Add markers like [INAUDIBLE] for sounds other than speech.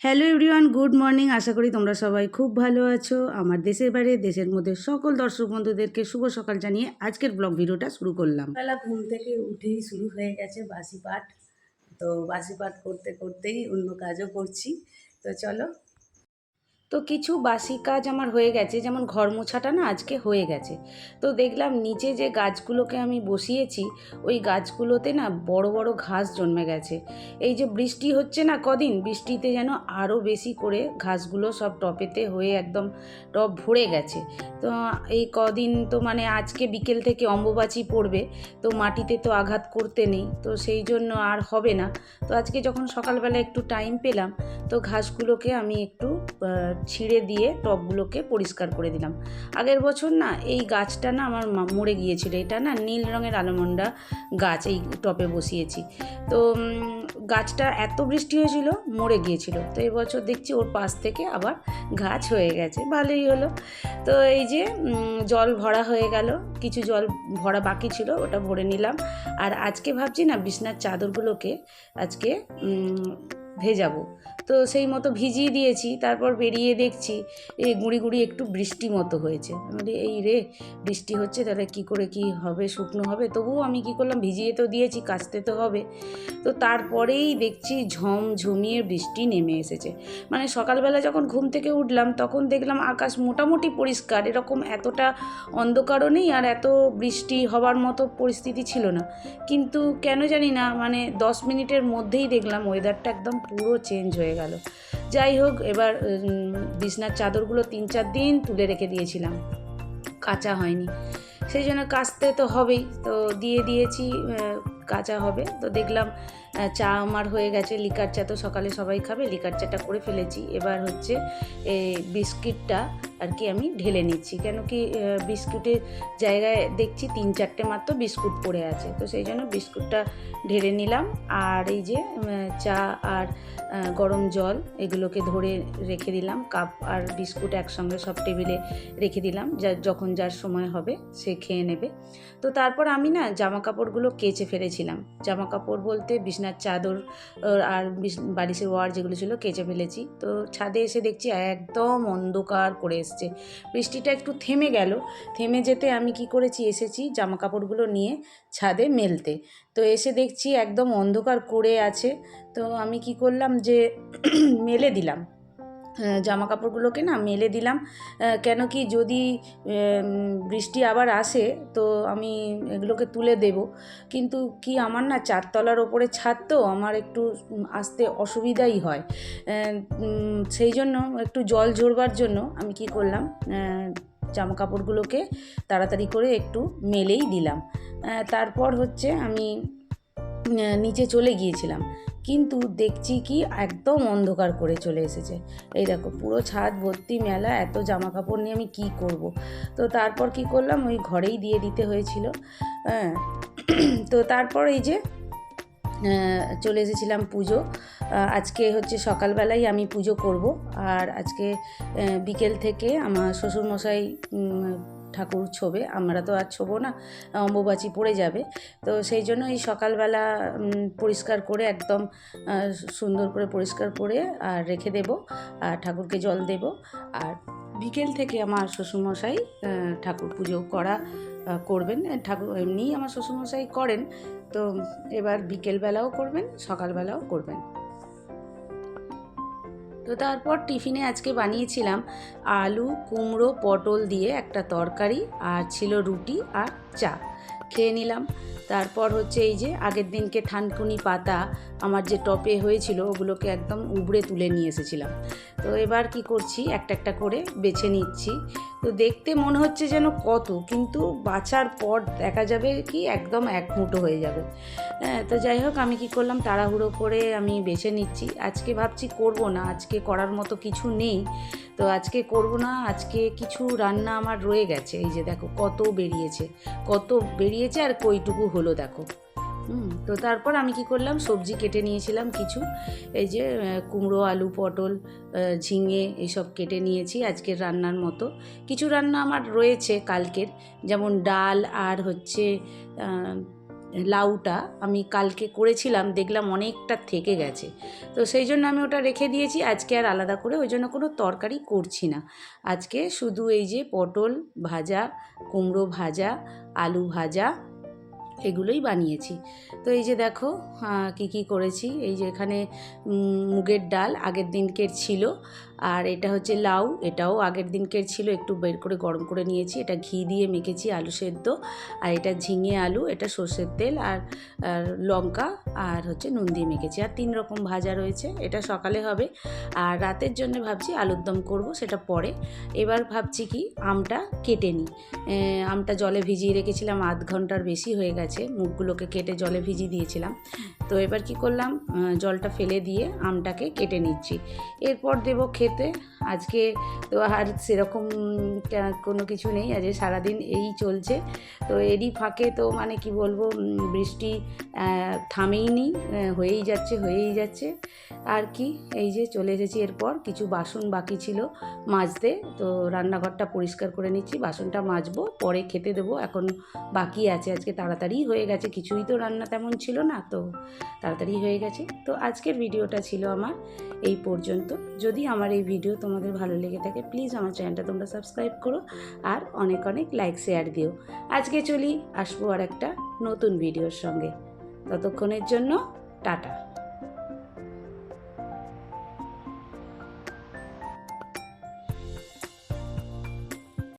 Hello everyone, good morning. আশা করি তোমরা সবাই খুব ভালো আছো। আমার দেশের বাইরে, দেশের মধ্যে সকল দর্শক বন্ধুদেরকে শুভ সকাল জানিয়ে আজকের ব্লগ ভিডিওটা শুরু করলাম। বেলা ঘুম থেকে উঠেই শুরু হয়ে গেছে বাসি পাঠ। তো বাসি পাঠ করতে করতেই অন্য কাজও করছি। তো চলো তো কিছু বাসি কাজ আমার হয়ে গেছে, যেমন ঘর মোছাটা না আজকে হয়ে গেছে। তো দেখলাম নিচে যে গাছগুলোকে আমি বসিয়েছি, ওই গাছগুলোতে না বড় বড় ঘাস জন্মে গেছে। এই যে বৃষ্টি হচ্ছে না কদিন, বৃষ্টিতে যেন আরও বেশি করে ঘাসগুলো সব টপেতে হয়ে একদম টপ ভরে গেছে। তো এই কদিন তো মানে আজকে বিকেল থেকে অম্বুবাচি পড়বে, তো মাটিতে তো আঘাত করতে নেই, তো সেই জন্য আর হবে না। তো আজকে যখন সকালবেলা একটু টাইম পেলাম, তো ঘাসগুলোকে আমি একটু ছিঁড়ে দিয়ে টবগুলোকে পরিষ্কার করে দিলাম। আগের বছর না এই গাছটা না আমার মরে গিয়েছিল। এটা না নীল রঙের আলমন্ডা গাছ এই টপে বসিয়েছি। তো গাছটা এত বৃষ্টি হয়েছিল, মরে গিয়েছিল। তো এবছর দেখছি ওর পাশ থেকে আবার গাছ হয়ে গেছে। ভালোই হলো। তো এই যে জল ভরা হয়ে গেল, কিছু জল ভরা বাকি ছিল, ওটা ভরে নিলাম। আর আজকে ভাবছি না বিছনার চাদরগুলোকে আজকে ভেজাবো। তো সেই মতো ভিজিয়ে দিয়েছি, তারপর বেরিয়ে দেখছি এই গুঁড়ি গুঁড়ি একটু বৃষ্টি মতো হয়েছে। আমি এই রে, বৃষ্টি হচ্ছে, তাহলে কি করে কি হবে, শুকনো হবে? তবুও আমি কি করলাম, ভিজিয়ে তো দিয়েছি কাচতে তো হবে। তো তারপরেই দেখছি ঝমঝমিয়ে বৃষ্টি নেমে এসেছে। মানে সকালবেলা যখন ঘুম থেকে উঠলাম, তখন দেখলাম আকাশ মোটামুটি পরিষ্কার, এরকম এতটা অন্ধকারও নেই আর এত বৃষ্টি হবার মতো পরিস্থিতি ছিল না। কিন্তু কেন জানি না মানে দশ মিনিটের মধ্যেই দেখলাম ওয়েদারটা একদম পুরো চেঞ্জ হয়ে গেল। যাই হোক, এবার বিছনার চাদরগুলো তিন চার দিন তুলে রেখে দিয়েছিলাম। কাঁচা হয়নি। সেই জন্য কাচতে তো হবেই। তো দিয়ে দিয়েছি কাঁচা হবে। তো দেখলাম চা আমার হয়ে গেছে, লিকার চা তো সকালে সবাই খাবে, লিকার চাটা করে ফেলেছি। এবার হচ্ছে এই বিস্কিটটা আর কি আমি ঢেলে নিচ্ছি। কেন কি বিস্কুটের জায়গায় দেখছি তিন চারটে মাত্র বিস্কুট পড়ে আছে। তো সেই জন্য বিস্কুটটা ঢেলে নিলাম। আর এই যে চা আর গরম জল, এগুলোকে ধরে রেখে দিলাম। কাপ আর বিস্কুট একসঙ্গে সব টেবিলে রেখে দিলাম। যা, যখন যার সময় হবে, সে খেয়ে নেবে। তো তারপর আমি না জামা কাপড়গুলো কেচে ফেলেছিলাম। জামা কাপড় বলতে বিছনার চাদর আর বালিশের ওয়ার যেগুলো ছিল কেচে ফেলেছি। তো ছাদে এসে দেখছি একদম অন্ধকার করে এসছে। বৃষ্টিটা একটু থেমে গেল। থেমে যেতে আমি কি করেছি? এসেছি জামা কাপড়গুলো নিয়ে ছাদে মেলতে। তো এসে দেখছি একদম অন্ধকার করে আছে। তো আমি কি করলাম যে [CLEARS THROAT] মেলে দিলাম। জামা কাপড়গুলোকে না মেলে দিলাম। কেন কি যদি বৃষ্টি আবার আসে, তো আমি এগুলোকে তুলে দেব। কিন্তু কি আমার না চারতলার ওপরে ছাদ, তো আমার একটু আসতে অসুবিধাই হয়। সেই জন্য একটু জল ঝরবার জন্য আমি কি করলাম জামা কাপড়গুলোকে তাড়াতাড়ি করে একটু মেলেই দিলাম। তারপর হচ্ছে আমি নিচে চলে গিয়েছিলাম। কিন্তু দেখছি কি একদম অন্ধকার করে চলে এসেছে। এই দেখো, পুরো ছাদ ভর্তি মেলা, এত জামা কাপড় নিয়ে আমি কি করব? তো তারপর কি করলাম, ওই ঘরেই দিয়ে দিতে হয়েছিল। হ্যাঁ তো তারপর এই যে চলে এসেছিলাম পুজো। আজকে হচ্ছে সকালবেলাই আমি পুজো করব। আর আজকে বিকেল থেকে আমার শ্বশুরমশাই ঠাকুর ছোবে, আমরা তো আর ছোবো না, অম্বুবাচি পড়ে যাবে। তো সেই জন্য এই সকালবেলা পরিষ্কার করে একদম সুন্দর করে পরিষ্কার করে আর রেখে দেব, আর ঠাকুরকে জল দেব। আর বিকেল থেকে আমার শ্বশুরমশাই ঠাকুর পুজো করা করবেন। ঠাকুর এমনিই আমার শ্বশুরমশাই করেন, তো এবার বিকেলবেলাও করবেন, সকালবেলাও করবেন। তো তারপর টিফিনে আজকে বানিয়েছিলাম আলু, কুমড়ো, পটল দিয়ে একটা তরকারি আর ছিল রুটি আর চা। খেয়ে নিলাম। তারপর হচ্ছে এই যে আগের দিনকে ঠানকুনি পাতা আমার যে টপে হয়েছিল ওগুলোকে একদম উবড়ে তুলে নিয়ে এসেছিলাম। তো এবার কি করছি? একটা একটা করে বেছে নিচ্ছি। তো দেখতে মনে হচ্ছে যেন কত, কিন্তু বাছার পর দেখা যাবে কি একদম এক মুঠো হয়ে যাবে। হ্যাঁ তো যাই হোক আমি কি করলাম? তাড়াহুড়ো করে আমি বেছে নিচ্ছি। আজকে ভাবছি করব না, আজকে করার মতো কিছু নেই। তো আজকে করব না, আজকে কিছু রান্না আমার রয়ে গেছে। এই যে দেখো, কত বেরিয়েছে কত বেরিয়েছে আর কইটুকু হলো দেখো। তো তারপর আমি কি করলাম, সবজি কেটে নিয়েছিলাম কিছু। এই যে কুমড়ো, আলু, পটল ঝিঙে এইসব কেটে নিয়েছি আজকের রান্নার মতো। কিছু রান্না আমার রয়েছে কালকের, যেমন ডাল আর হচ্ছে লাউটা আমি কালকে করেছিলাম, দেখলাম অনেকটা থেকে গেছে। তো সেই জন্য আমি ওটা রেখে দিয়েছি, আজকে আর আলাদা করে ওই জন্য কোনো তরকারি করছি না। আজকে শুধু এই যে পটল ভাজা, কুমড়ো ভাজা, আলু ভাজা এগুলোই বানিয়েছি। তো এই যে দেখো কী কী করেছি? এই যে এখানে মুগের ডাল আগের দিনকের ছিল। আর এটা হচ্ছে লাউ, এটাও আগের দিনকের ছিল, একটু বের করে গরম করে নিয়েছি। এটা ঘি দিয়ে মেখেছি আলু সেদ্ধ, আর এটা ঝিঙে আলু, এটা সর্ষের তেল, আর লঙ্কা, আর হচ্ছে নুন দিয়ে মেখেছি। আর তিন রকম ভাজা রয়েছে, এটা সকালে হবে। আর রাতের জন্য ভাবছি আলুর দম করব, সেটা পরে। এবার ভাবছি কি, আমটা কেটে নিই। আমটা জলে ভিজিয়ে রেখেছিলাম, আধ ঘণ্টার বেশি হয়ে গেছে, মুখগুলোকে কেটে জলে ভিজিয়ে দিয়েছিলাম। তো এবার কি করলাম জলটা ফেলে দিয়ে আমটাকে কেটে নিচ্ছি। এরপর দেবো খেতে আজকে তো আর সেরকম কোনো কিছু নেই। আজকে সারাদিন এই চলছে। তো এরই ফাঁকে তো মানে কি বলব বৃষ্টি থামেই নি হয়েই যাচ্ছে হয়েই যাচ্ছে। আর কি, এই যে চলে এসেছি এরপর। কিছু বাসন বাকি ছিল মাজতে। তো রান্নাঘরটা পরিষ্কার করে নিচ্ছি। বাসনটা মাজবো, পরে খেতে দেবো। এখন বাকি আছে। আজকে তাড়াতাড়ি হয়ে গেছে। কিছুই তো রান্না তেমন ছিল না। তো তাড়াতাড়ি হয়ে গেছে। তো আজকের ভিডিওটা ছিল আমার। এই পর্যন্ত। যদি আমার এই ভিডিও তোমাদের ভালো লেগে থাকে প্লিজ আমার চ্যানেলটা তোমরা সাবস্ক্রাইব করো আর অনেক অনেক লাইক শেয়ার দিও। আজকে চলি, আসব আর একটা নতুন ভিডিওর সঙ্গে। ততক্ষণের জন্য টাটা।